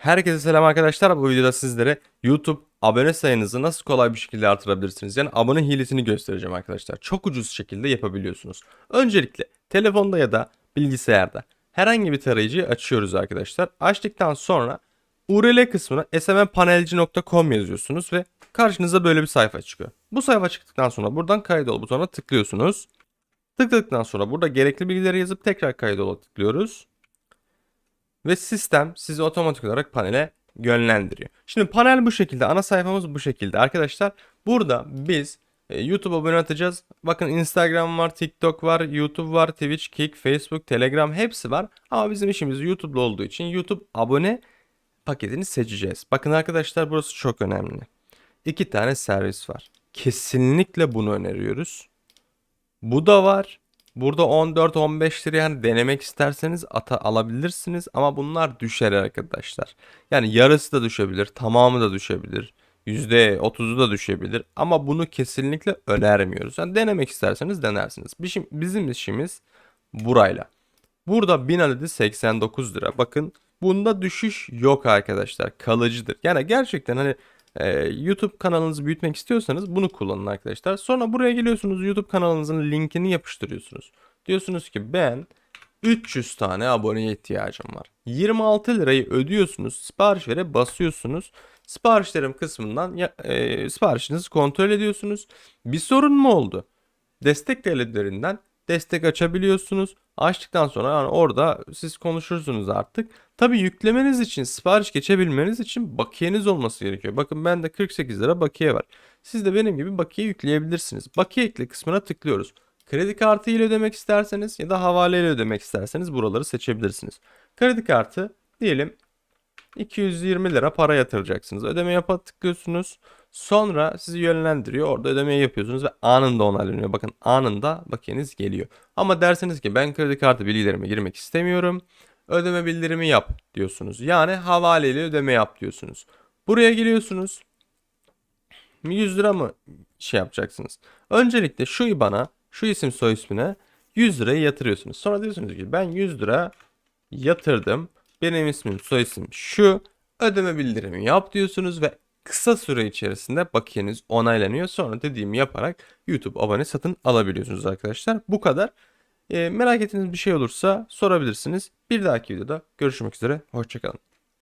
Herkese selam arkadaşlar. Bu videoda sizlere YouTube abone sayınızı nasıl kolay bir şekilde artırabilirsiniz? Yani abone hilesini göstereceğim arkadaşlar. Çok ucuz şekilde yapabiliyorsunuz. Öncelikle telefonda ya da bilgisayarda herhangi bir tarayıcıyı açıyoruz arkadaşlar. Açtıktan sonra URL kısmına smpanelci.com yazıyorsunuz ve karşınıza böyle bir sayfa çıkıyor. Bu sayfa çıktıktan sonra buradan kaydol butonuna tıklıyorsunuz. Tıkladıktan sonra burada gerekli bilgileri yazıp tekrar kaydola tıklıyoruz ve sistem sizi otomatik olarak panele yönlendiriyor. Şimdi panel bu şekilde, ana sayfamız bu şekilde. Arkadaşlar burada biz e, YouTube abone atacağız. Bakın Instagram var, TikTok var, YouTube var, Twitch, Kick, Facebook, Telegram hepsi var. Ama bizim işimiz YouTube'da olduğu için YouTube abone paketini seçeceğiz. Bakın arkadaşlar burası çok önemli. İki tane servis var. Kesinlikle bunu öneriyoruz. Bu da var. Burada 14-15 lira yani denemek isterseniz ata alabilirsiniz ama bunlar düşer arkadaşlar. Yani yarısı da düşebilir, tamamı da düşebilir. %30'u da düşebilir ama bunu kesinlikle önermiyoruz. Yani denemek isterseniz denersiniz. Bizim, bizim işimiz burayla. Burada 1000 adedi 89 lira. Bakın bunda düşüş yok arkadaşlar. Kalıcıdır. Yani gerçekten hani e, YouTube kanalınızı büyütmek istiyorsanız bunu kullanın arkadaşlar. Sonra buraya geliyorsunuz YouTube kanalınızın linkini yapıştırıyorsunuz. Diyorsunuz ki ben 300 tane aboneye ihtiyacım var. 26 lirayı ödüyorsunuz. Sipariş vere basıyorsunuz. Siparişlerim kısmından ya, e, siparişinizi kontrol ediyorsunuz. Bir sorun mu oldu? Destek devletlerinden destek açabiliyorsunuz. Açtıktan sonra yani orada siz konuşursunuz artık. Tabi yüklemeniz için, sipariş geçebilmeniz için bakiyeniz olması gerekiyor. Bakın bende 48 lira bakiye var. Siz de benim gibi bakiye yükleyebilirsiniz. Bakiye ekle kısmına tıklıyoruz. Kredi kartı ile ödemek isterseniz ya da havale ile ödemek isterseniz buraları seçebilirsiniz. Kredi kartı diyelim 220 lira para yatıracaksınız. Ödeme yapa tıklıyorsunuz. Sonra sizi yönlendiriyor. Orada ödemeyi yapıyorsunuz ve anında onaylanıyor. Bakın anında bakiyeniz geliyor. Ama derseniz ki ben kredi kartı bilgilerime girmek istemiyorum. Ödeme bildirimi yap diyorsunuz. Yani havaleyle ödeme yap diyorsunuz. Buraya geliyorsunuz. 100 lira mı şey yapacaksınız? Öncelikle şu IBAN'a, şu isim soy ismine 100 lirayı yatırıyorsunuz. Sonra diyorsunuz ki ben 100 lira yatırdım. Benim ismim soy isim şu. Ödeme bildirimi yap diyorsunuz ve kısa süre içerisinde bakiyeniz onaylanıyor. Sonra dediğimi yaparak YouTube abone satın alabiliyorsunuz arkadaşlar. Bu kadar. E, merak ettiğiniz bir şey olursa sorabilirsiniz. Bir dahaki videoda görüşmek üzere. Hoşçakalın.